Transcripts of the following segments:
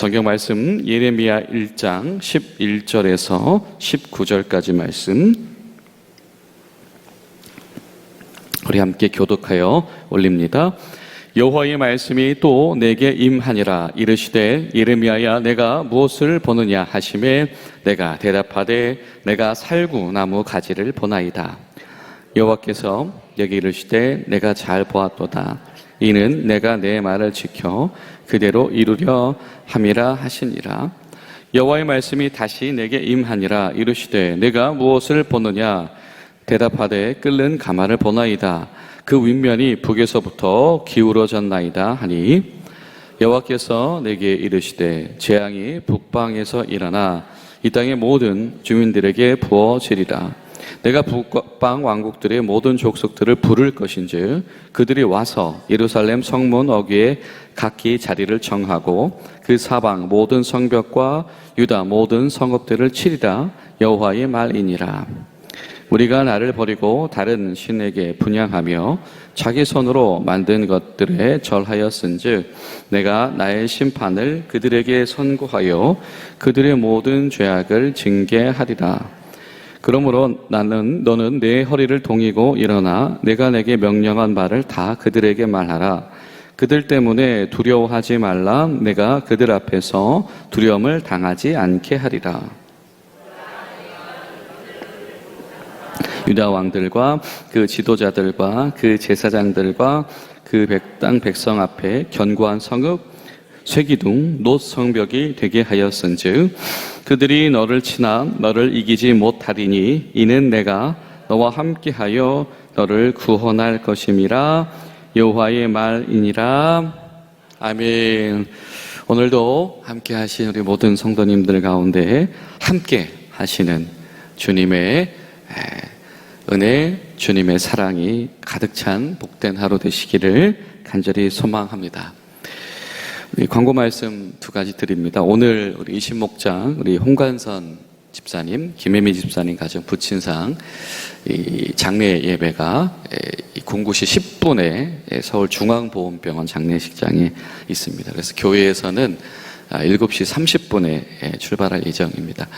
성경 말씀 예레미야 1장 11절에서 19절까지 말씀 우리 함께 교독하여 올립니다. 여호와의 말씀이 또 내게 임하니라 이르시되 예레미야야 내가 무엇을 보느냐 하심에 내가 대답하되 내가 살구 나무 가지를 보나이다. 여호와께서 내게 이르시되 내가 잘 보았도다. 이는 내가 내 말을 지켜 그대로 이루려 함이라 하시니라. 여호와의 말씀이 다시 내게 임하니라 이르시되 내가 무엇을 보느냐 대답하되 끓는 가마를 보나이다. 그 윗면이 북에서부터 기울어졌나이다 하니 여호와께서 내게 이르시되 재앙이 북방에서 일어나 이 땅의 모든 주민들에게 부어지리라. 내가 북방 왕국들의 모든 족속들을 부를 것인즉 그들이 와서 예루살렘 성문 어귀에 각기 자리를 정하고 그 사방 모든 성벽과 유다 모든 성읍들을 치리라 여호와의 말이니라. 우리가 나를 버리고 다른 신에게 분양하며 자기 손으로 만든 것들에 절하였은즉 내가 나의 심판을 그들에게 선고하여 그들의 모든 죄악을 징계하리라. 그러므로 나는 너는 내 허리를 동이고 일어나 내가 내게 명령한 말을 다 그들에게 말하라. 그들 때문에 두려워하지 말라. 내가 그들 앞에서 두려움을 당하지 않게 하리라. 유다 왕들과 그 지도자들과 그 제사장들과 그 백당 백성 앞에 견고한 성읍 쇠기둥 놋 성벽이 되게 하였은즉 그들이 너를 치나 너를 이기지 못하리니 이는 내가 너와 함께하여 너를 구원할 것임이라 여호와의 말이니라. 아멘. 오늘도 함께 하신 우리 모든 성도님들 가운데 함께 하시는 주님의 은혜, 주님의 사랑이 가득 찬 복된 하루 되시기를 간절히 소망합니다. 우리 광고 말씀 두 가지 드립니다. 오늘 우리 이신목장, 우리 홍관선 집사님, 김혜미 집사님 가정 부친상 이 장례 예배가 09시 10분에 서울 중앙보건병원 장례식장에 있습니다. 그래서 교회에서는 7시 30분에 출발할 예정입니다.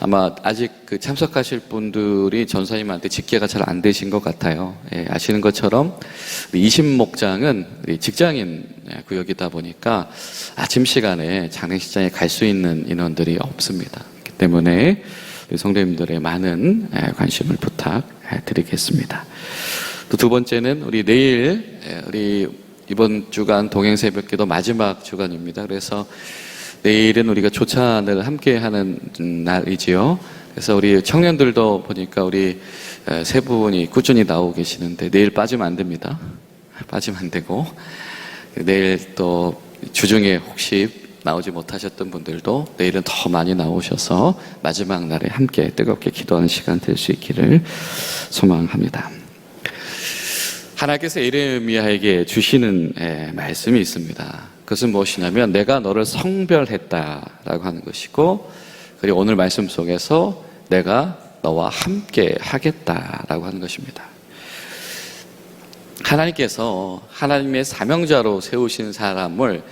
아마 아직 그 참석하실 분들이 전사님한테 직계가 잘 안 되신 것 같아요. 예, 아시는 것처럼 이신목장은 직장인 구역이다 보니까 아침 시간에 장례식장에 갈 수 있는 인원들이 없습니다. 그렇기 때문에 성도님들의 많은 관심을 부탁드리겠습니다. 또 두 번째는 우리 내일 우리 이번 주간 동행 새벽기도 마지막 주간입니다. 그래서 내일은 우리가 조찬을 함께 하는 날이지요. 그래서 우리 청년들도 보니까 우리 세 분이 꾸준히 나오고 계시는데 내일 빠지면 안 됩니다. 빠지면 안 되고 내일 또 주중에 혹시 나오지 못하셨던 분들도 내일은 더 많이 나오셔서 마지막 날에 함께 뜨겁게 기도하는 시간 될 수 있기를 소망합니다. 하나님께서 예레미야에게 주시는 예, 말씀이 있습니다. 그것은 무엇이냐면 내가 너를 성별했다라고 하는 것이고 그리고 오늘 말씀 속에서 내가 너와 함께 하겠다라고 하는 것입니다. 하나님께서 하나님의 사명자로 세우신 사람을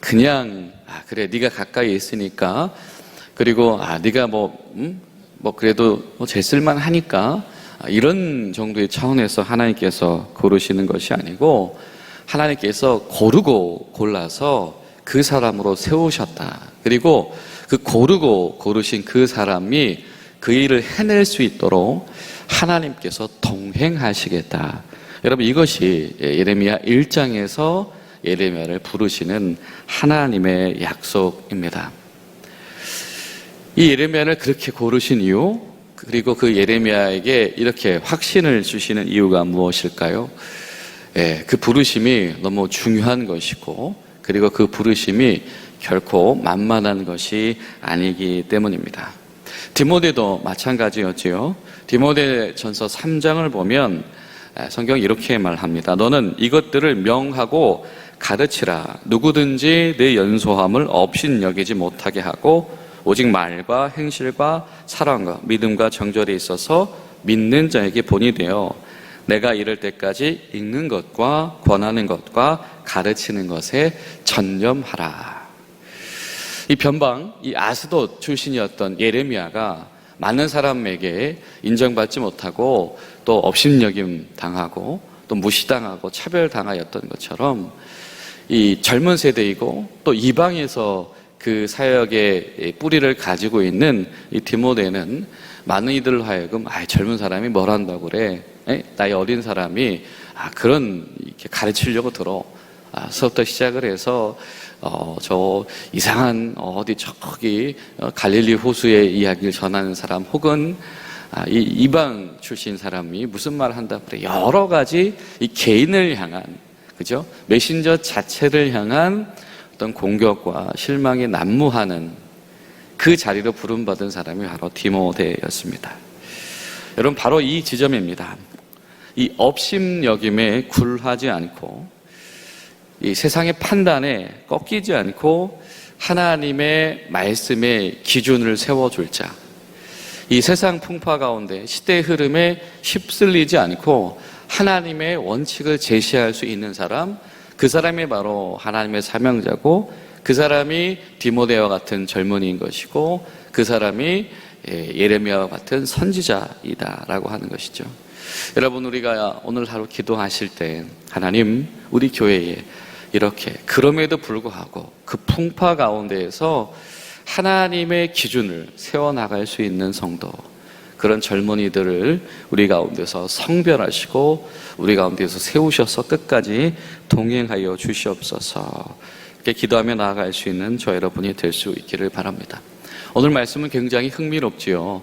그냥 아 그래 네가 가까이 있으니까 그리고 아 네가 뭐뭐 음? 뭐 그래도 뭐 제쓸만 하니까 아, 이런 정도의 차원에서 하나님께서 고르시는 것이 아니고 하나님께서 고르고 골라서 그 사람으로 세우셨다. 그리고 그 고르고 고르신 그 사람이 그 일을 해낼 수 있도록 하나님께서 동행하시겠다. 여러분 이것이 예레미야 1장에서 예레미야를 부르시는 하나님의 약속입니다. 이 예레미야를 그렇게 고르신 이유 그리고 그 예레미야에게 이렇게 확신을 주시는 이유가 무엇일까요? 예, 그 부르심이 너무 중요한 것이고 그리고 그 부르심이 결코 만만한 것이 아니기 때문입니다. 디모데도 마찬가지였지요. 디모데 전서 3장을 보면 성경 이렇게 말합니다. 너는 이것들을 명하고 가르치라. 누구든지 내 연소함을 없인 여기지 못하게 하고 오직 말과 행실과 사랑과 믿음과 정절에 있어서 믿는 자에게 본이 되어 내가 이럴 때까지 읽는 것과 권하는 것과 가르치는 것에 전념하라. 이 변방, 이 아스돗 출신이었던 예레미야가 많은 사람에게 인정받지 못하고 또 업신여김 당하고 또 무시당하고 차별당하였던 것처럼 이 젊은 세대이고 또 이방에서 그 사역의 뿌리를 가지고 있는 이 디모데는 많은 이들을 하여금 아 젊은 사람이 뭘 한다고 그래? 에? 나이 어린 사람이 아 그런 이렇게 가르치려고 들어. 아, 서부터 시작을 해서 어, 저 이상한 어디 저기 어, 갈릴리 호수의 이야기를 전하는 사람 혹은 아, 이 이방 출신 사람이 무슨 말을 한다 그래? 여러 가지 이 개인을 향한 그죠? 메신저 자체를 향한 어떤 공격과 실망에 난무하는 그 자리로 부름받은 사람이 바로 디모데였습니다. 여러분 바로 이 지점입니다. 이 업심여김에 굴하지 않고 이 세상의 판단에 꺾이지 않고 하나님의 말씀의 기준을 세워줄 자. 이 세상 풍파 가운데 시대의 흐름에 휩쓸리지 않고 하나님의 원칙을 제시할 수 있는 사람, 그 사람이 바로 하나님의 사명자고 그 사람이 디모데와 같은 젊은이인 것이고 그 사람이 예, 예레미야와 같은 선지자이다라고 하는 것이죠. 여러분 우리가 오늘 하루 기도하실 때 하나님 우리 교회에 이렇게 그럼에도 불구하고 그 풍파 가운데에서 하나님의 기준을 세워 나갈 수 있는 성도 그런 젊은이들을 우리 가운데서 성별하시고 우리 가운데서 세우셔서 끝까지 동행하여 주시옵소서. 기도하며 나아갈 수 있는 저 여러분이 될 수 있기를 바랍니다. 오늘 말씀은 굉장히 흥미롭지요.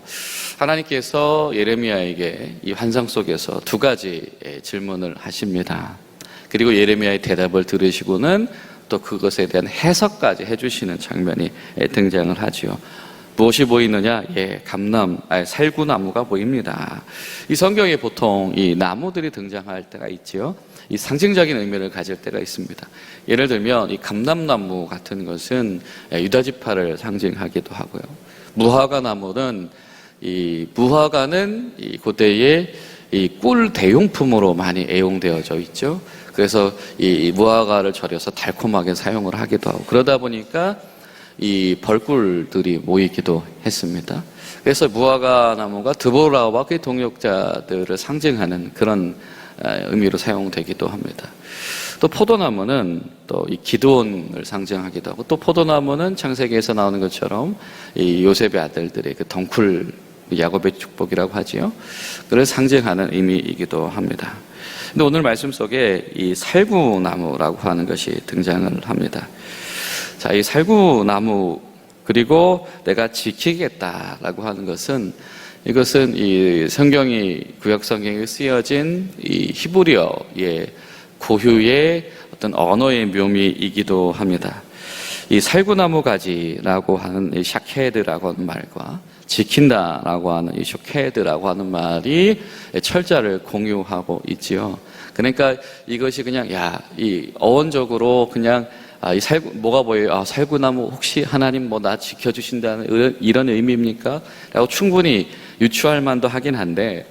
하나님께서 예레미야에게 이 환상 속에서 두 가지 질문을 하십니다. 그리고 예레미야의 대답을 들으시고는 또 그것에 대한 해석까지 해주시는 장면이 등장을 하지요. 무엇이 보이느냐? 예, 감남, 아니, 살구나무가 보입니다. 이 성경에 보통 이 나무들이 등장할 때가 있지요. 이 상징적인 의미를 가질 때가 있습니다. 예를 들면 이 감남나무 같은 것은 유다지파를 상징하기도 하고요. 무화과 나무는 이 무화과는 이 고대의 이 꿀 대용품으로 많이 애용되어져 있죠. 그래서 이 무화과를 절여서 달콤하게 사용을 하기도 하고 그러다 보니까 이 벌꿀들이 모이기도 했습니다. 그래서 무화과 나무가 드보라와 그 동역자들을 상징하는 그런 의미로 사용되기도 합니다. 또 포도나무는 또 이 기도원을 상징하기도 하고 또 포도나무는 창세기에서 나오는 것처럼 이 요셉의 아들들의 그 덩쿨 야곱의 축복이라고 하지요. 그를 상징하는 의미이기도 합니다. 근데 오늘 말씀 속에 이 살구나무라고 하는 것이 등장을 합니다. 자, 이 살구나무 그리고 내가 지키겠다라고 하는 것은 이것은 이 성경이 구약 성경에 쓰여진 이 히브리어의 고유의 어떤 언어의 묘미이기도 합니다. 이 살구나무 가지라고 하는 이 샤케드라고 하는 말과 지킨다라고 하는 이 쇼케드라고 하는 말이 철자를 공유하고 있지요. 그러니까 이것이 그냥 야, 이 어원적으로 그냥 아, 이 살구, 뭐가 보여요? 아, 살구나무 혹시 하나님 뭐 나 지켜주신다는 이런 의미입니까? 라고 충분히 유추할 만도 하긴 한데,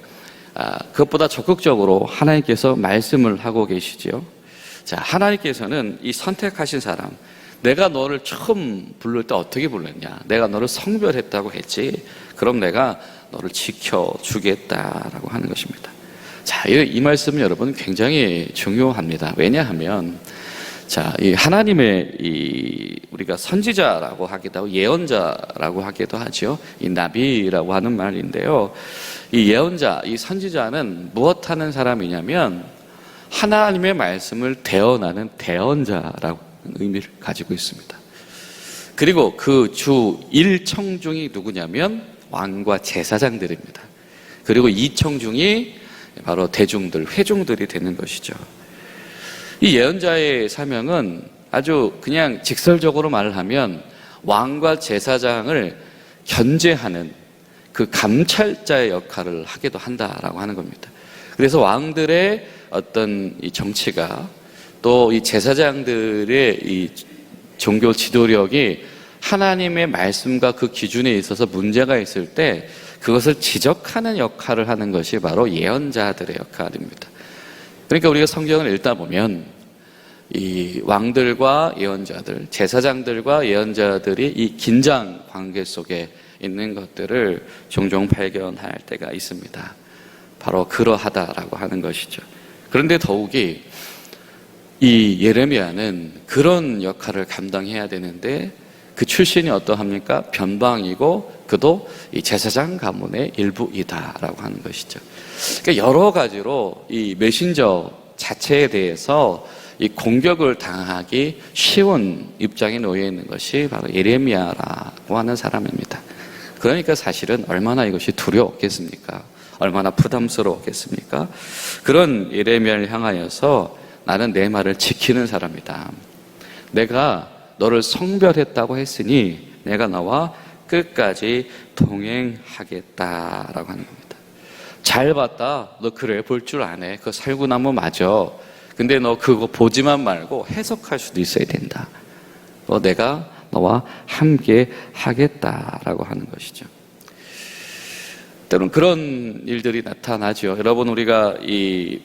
아, 그것보다 적극적으로 하나님께서 말씀을 하고 계시죠. 자, 하나님께서는 이 선택하신 사람, 내가 너를 처음 부를 때 어떻게 불렀냐? 내가 너를 성별했다고 했지. 그럼 내가 너를 지켜주겠다라고 하는 것입니다. 자, 이, 이 말씀은 여러분 굉장히 중요합니다. 왜냐하면, 자, 이 하나님의 이 우리가 선지자라고 하기도 하고 예언자라고 하기도 하죠. 이 나비라고 하는 말인데요. 이 예언자, 이 선지자는 무엇 하는 사람이냐면 하나님의 말씀을 대언하는 대언자라고 의미를 가지고 있습니다. 그리고 그 주 1청중이 누구냐면 왕과 제사장들입니다. 그리고 2청중이 바로 대중들, 회중들이 되는 것이죠. 이 예언자의 사명은 아주 그냥 직설적으로 말을 하면 왕과 제사장을 견제하는 그 감찰자의 역할을 하기도 한다라고 하는 겁니다. 그래서 왕들의 어떤 이 정치가 또 이 제사장들의 이 종교 지도력이 하나님의 말씀과 그 기준에 있어서 문제가 있을 때 그것을 지적하는 역할을 하는 것이 바로 예언자들의 역할입니다. 그러니까 우리가 성경을 읽다 보면 이 왕들과 예언자들, 제사장들과 예언자들이 이 긴장 관계 속에 있는 것들을 종종 발견할 때가 있습니다. 바로 그러하다라고 하는 것이죠. 그런데 더욱이 이 예레미야는 그런 역할을 감당해야 되는데 그 출신이 어떠합니까? 변방이고 그도 이 제사장 가문의 일부이다라고 하는 것이죠. 그러니까 여러 가지로 이 메신저 자체에 대해서 이 공격을 당하기 쉬운 입장에 놓여 있는 것이 바로 예레미야라고 하는 사람입니다. 그러니까 사실은 얼마나 이것이 두려웠겠습니까? 얼마나 부담스러웠겠습니까? 그런 예레미야를 향하여서 나는 내 말을 지키는 사람이다. 내가 너를 성별했다고 했으니 내가 너와 끝까지 동행하겠다라고 하는 겁니다. 잘 봤다. 너 그래 볼 줄 아네. 그 살구나무 맞아. 근데 너 그거 보지만 말고 해석할 수도 있어야 된다. 어, 내가 너와 함께 하겠다라고 하는 것이죠. 때로는 그런 일들이 나타나죠. 여러분 우리가 이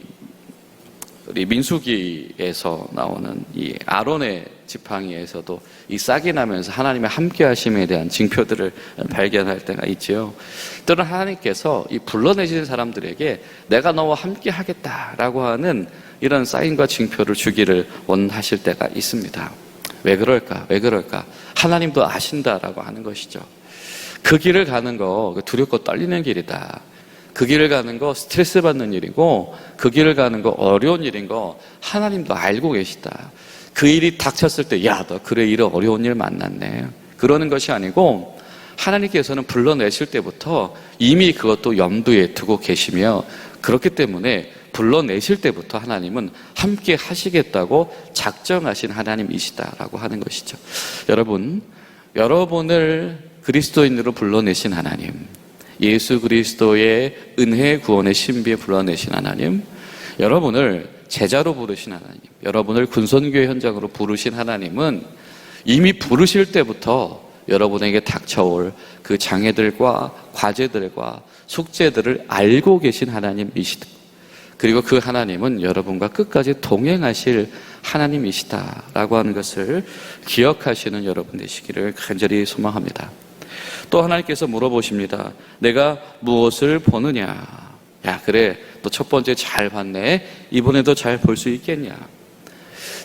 우리 민수기에서 나오는 이 아론의 지팡이에서도 이 싹이 나면서 하나님의 함께 하심에 대한 징표들을 발견할 때가 있지요. 때로는 하나님께서 이 불러내시는 사람들에게 내가 너와 함께 하겠다라고 하는 이런 사인과 징표를 주기를 원하실 때가 있습니다. 왜 그럴까? 왜 그럴까? 하나님도 아신다라고 하는 것이죠. 그 길을 가는 거 두렵고 떨리는 길이다. 그 길을 가는 거 스트레스 받는 일이고 그 길을 가는 거 어려운 일인 거 하나님도 알고 계시다. 그 일이 닥쳤을 때 야, 너 그래 이런 어려운 일 만났네. 그러는 것이 아니고 하나님께서는 불러내실 때부터 이미 그것도 염두에 두고 계시며 그렇기 때문에 불러내실 때부터 하나님은 함께 하시겠다고 작정하신 하나님이시다라고 하는 것이죠. 여러분, 여러분을 그리스도인으로 불러내신 하나님, 예수 그리스도의 은혜 구원의 신비에 불러내신 하나님, 여러분을 제자로 부르신 하나님, 여러분을 군선교회 현장으로 부르신 하나님은 이미 부르실 때부터 여러분에게 닥쳐올 그 장애들과 과제들과 숙제들을 알고 계신 하나님이시다. 그리고 그 하나님은 여러분과 끝까지 동행하실 하나님이시다라고 하는 것을 기억하시는 여러분 되시기를 간절히 소망합니다. 또 하나님께서 물어보십니다. 내가 무엇을 보느냐? 야, 그래. 너첫 번째 잘 봤네. 이번에도 잘 볼 수 있겠냐?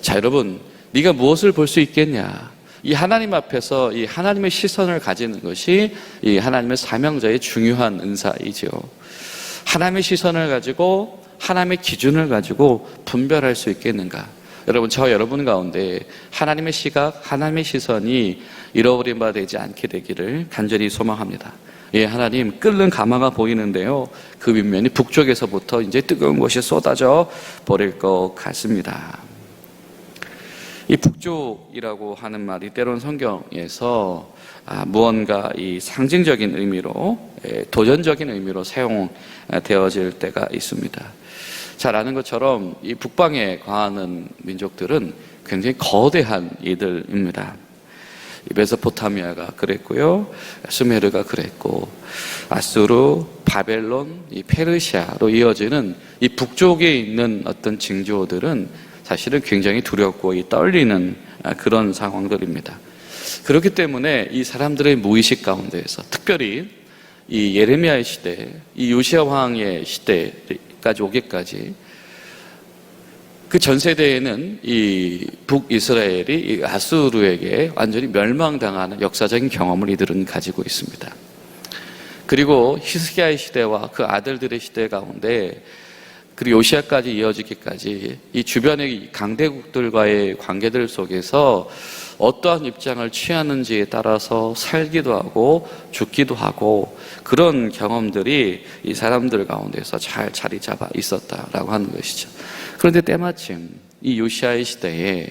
자, 여러분, 네가 무엇을 볼 수 있겠냐? 이 하나님 앞에서 이 하나님의 시선을 가지는 것이 이 하나님의 사명자의 중요한 은사이지요. 하나님의 시선을 가지고 하나님의 기준을 가지고 분별할 수 있겠는가? 여러분, 저 여러분 가운데 하나님의 시각, 하나님의 시선이 잃어버린 바 되지 않게 되기를 간절히 소망합니다. 예, 하나님, 끓는 가마가 보이는데요. 그 윗면이 북쪽에서부터 이제 뜨거운 것이 쏟아져 버릴 것 같습니다. 이 북쪽이라고 하는 말이 때론 성경에서 아, 무언가 이 상징적인 의미로, 예, 도전적인 의미로 사용되어질 때가 있습니다. 잘 아는 것처럼 이 북방에 거하는 민족들은 굉장히 거대한 이들입니다. 이 메소포타미아가 그랬고요. 수메르가 그랬고 아수르, 바벨론, 이 페르시아로 이어지는 이 북쪽에 있는 어떤 징조들은 사실은 굉장히 두렵고 이 떨리는 그런 상황들입니다. 그렇기 때문에 이 사람들의 무의식 가운데에서 특별히 이 예레미야의 시대, 이 요시아 왕의 시대까지 오기까지 그 전 세대에는 이 북이스라엘이 이 아수르에게 완전히 멸망당하는 역사적인 경험을 이들은 가지고 있습니다. 그리고 히스기야의 시대와 그 아들들의 시대 가운데 그리고 요시아까지 이어지기까지 이 주변의 강대국들과의 관계들 속에서 어떠한 입장을 취하는지에 따라서 살기도 하고 죽기도 하고 그런 경험들이 이 사람들 가운데서 잘 자리 잡아 있었다라고 하는 것이죠. 그런데 때마침 이 요시아의 시대에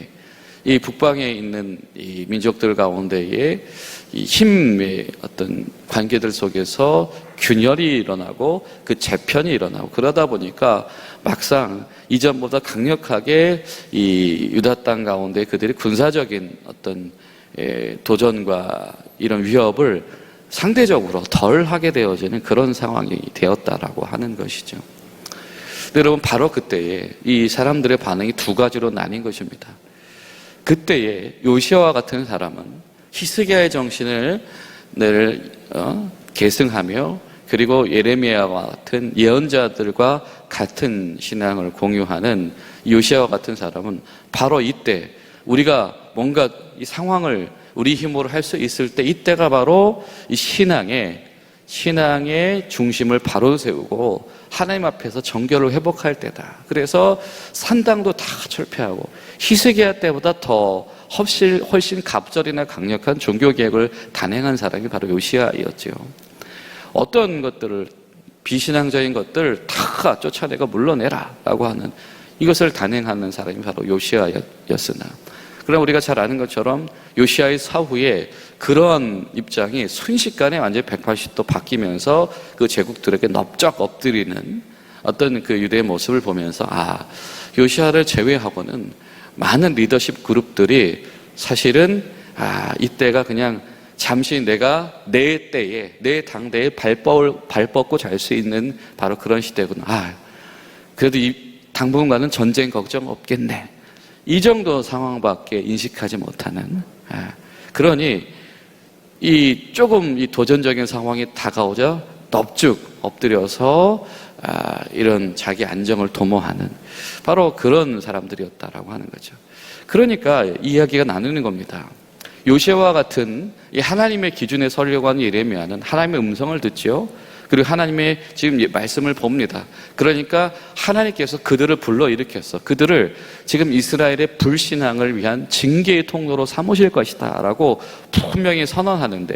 이 북방에 있는 이 민족들 가운데에 이 힘의 어떤 관계들 속에서 균열이 일어나고 그 재편이 일어나고 그러다 보니까 막상 이전보다 강력하게 이 유다 땅 가운데 그들이 군사적인 어떤 예, 도전과 이런 위협을 상대적으로 덜 하게 되어지는 그런 상황이 되었다라고 하는 것이죠. 여러분 바로 그때에 이 사람들의 반응이 두 가지로 나뉜 것입니다. 그때에 요시아와 같은 사람은 히스기야의 정신을 늘 어, 계승하며 그리고 예레미야와 같은 예언자들과 같은 신앙을 공유하는 요시아와 같은 사람은 바로 이때 우리가 뭔가 이 상황을 우리 힘으로 할 수 있을 때 이때가 바로 이 신앙의 신앙의 중심을 바로 세우고 하나님 앞에서 정결을 회복할 때다. 그래서 산당도 다 철폐하고 히스기야 때보다 더 훨씬 훨씬 갑절이나 강력한 종교 개혁을 단행한 사람이 바로 요시아였지요. 어떤 것들을 비신앙적인 것들 다 쫓아내고 물러내라라고 하는 이것을 단행하는 사람이 바로 요시아였으나 그럼 우리가 잘 아는 것처럼 요시아의 사후에 그런 입장이 순식간에 완전히 180도 바뀌면서 그 제국들에게 넙적 엎드리는 어떤 그 유대의 모습을 보면서 아 요시아를 제외하고는 많은 리더십 그룹들이 사실은 아 이때가 그냥 잠시 내가 내 때에 내 당대에 발, 뻗, 발 뻗고 잘 수 있는 바로 그런 시대구나. 아 그래도 이 당분간은 전쟁 걱정 없겠네. 이 정도 상황밖에 인식하지 못하는. 아, 그러니 이 조금 이 도전적인 상황이 다가오자 넙죽 엎드려서 아, 이런 자기 안정을 도모하는 바로 그런 사람들이었다라고 하는 거죠. 그러니까 이야기가 나누는 겁니다. 요시와 같은 이 하나님의 기준에 서려고 하는 예레미야는 하나님의 음성을 듣죠. 그리고 하나님의 지금 말씀을 봅니다. 그러니까 하나님께서 그들을 불러 일으켰어. 그들을 지금 이스라엘의 불신앙을 위한 징계의 통로로 삼으실 것이다. 라고 분명히 선언하는데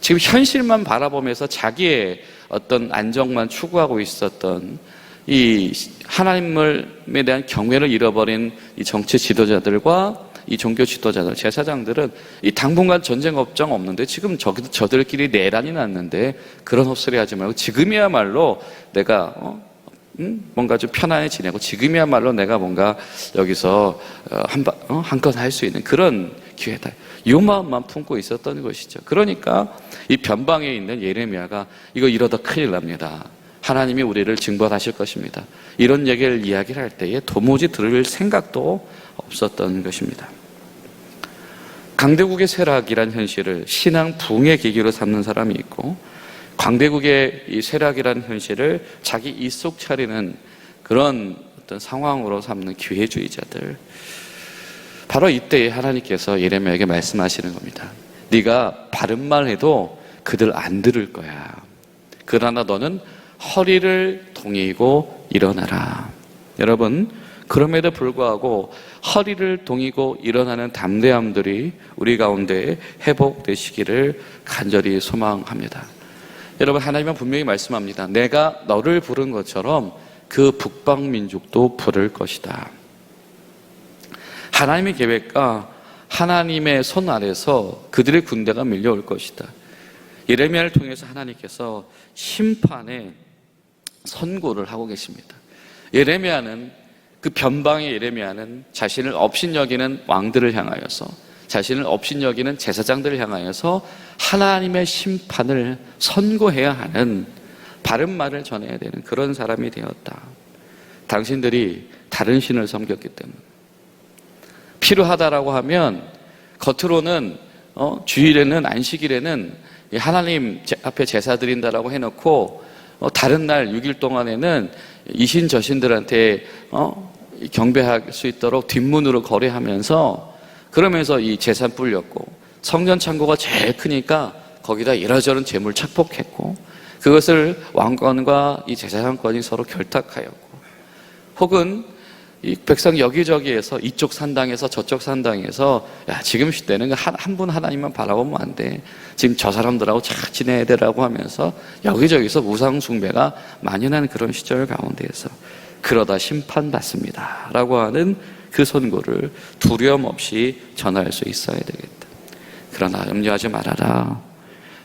지금 현실만 바라보면서 자기의 어떤 안정만 추구하고 있었던 이 하나님에 대한 경외를 잃어버린 이 정치 지도자들과 이 종교 지도자들, 제사장들은 이 당분간 전쟁 걱정 없는데 지금 저, 저들끼리 내란이 났는데 그런 헛소리 하지 말고 지금이야말로 내가 어? 음? 뭔가 좀 편안히 지내고 지금이야말로 내가 뭔가 여기서 어, 한번 어? 한건 할 수 있는 그런 기회다. 이 마음만 품고 있었던 것이죠. 그러니까 이 변방에 있는 예레미야가 이거 이러다 큰일 납니다. 하나님이 우리를 징벌하실 것입니다. 이런 얘기를 이야기를 할 때에 도무지 들을 생각도 없었던 것입니다. 강대국의 쇠락이란 현실을 신앙 붕의 계기로 삼는 사람이 있고 광대국의 이 쇠락이라는 현실을 자기 입속 차리는 그런 어떤 상황으로 삼는 기회주의자들 바로 이때에 하나님께서 예레미야에게 말씀하시는 겁니다. 네가 바른 말 해도 그들 안 들을 거야. 그러나 너는 허리를 동이고 일어나라. 여러분 그럼에도 불구하고 허리를 동이고 일어나는 담대함들이 우리 가운데 회복되시기를 간절히 소망합니다. 여러분 하나님은 분명히 말씀합니다. 내가 너를 부른 것처럼 그 북방 민족도 부를 것이다. 하나님의 계획과 하나님의 손 아래서 그들의 군대가 밀려올 것이다. 예레미야를 통해서 하나님께서 심판의 선고를 하고 계십니다. 예레미야는 그 변방의 예레미야는 자신을 업신여기는 왕들을 향하여서 자신을 업신여기는 제사장들을 향하여서 하나님의 심판을 선고해야 하는 바른 말을 전해야 되는 그런 사람이 되었다. 당신들이 다른 신을 섬겼기 때문에 필요하다라고 하면 겉으로는 어, 주일에는 안식일에는 하나님 앞에 제사 드린다라고 해놓고 어, 다른 날 6일 동안에는 이신 저신들한테 어, 경배할 수 있도록 뒷문으로 거래하면서 그러면서 이 재산 불렸고 성전 창고가 제일 크니까 거기다 이러저런 재물 착복했고 그것을 왕권과 이 제사장권이 서로 결탁하였고 혹은 이 백성 여기저기에서 이쪽 산당에서 저쪽 산당에서 야 지금 시대는 한분 하나님만 바라보면 안 돼. 지금 저 사람들하고 잘 지내야 되라고 하면서 여기저기서 우상 숭배가 만연한 그런 시절 가운데에서 그러다 심판받습니다. 라고 하는 그 선고를 두려움 없이 전할 수 있어야 되겠다. 그러나 염려하지 말아라.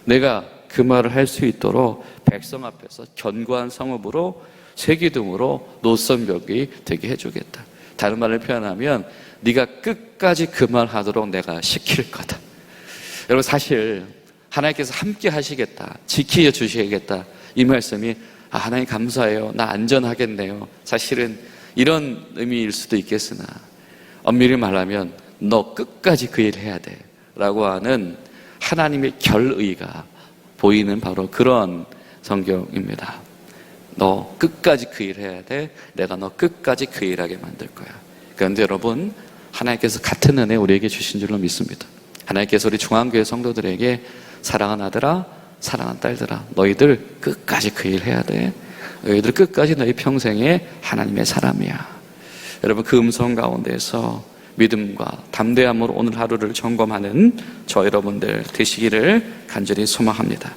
내가 그 말을 할 수 있도록 백성 앞에서 견고한 성읍으로 세기둥으로 노선벽이 되게 해주겠다. 다른 말을 표현하면 네가 끝까지 그 말 하도록 내가 시킬 거다. 여러분 사실 하나님께서 함께 하시겠다. 지켜 주시겠다. 이 말씀이 아, 하나님 감사해요. 나 안전하겠네요. 사실은 이런 의미일 수도 있겠으나 엄밀히 말하면 너 끝까지 그 일 해야 돼. 라고 하는 하나님의 결의가 보이는 바로 그런 성경입니다. 너 끝까지 그 일 해야 돼. 내가 너 끝까지 그 일하게 만들 거야. 그런데 여러분, 하나님께서 같은 은혜 우리에게 주신 줄로 믿습니다. 하나님께서 우리 중앙교회 성도들에게 사랑하는 아들아, 사랑하는 딸들아, 너희들 끝까지 그 일 해야 돼. 너희들 끝까지 너희 평생에 하나님의 사람이야. 여러분 그 음성 가운데서 믿음과 담대함으로 오늘 하루를 점검하는 저 여러분들 되시기를 간절히 소망합니다.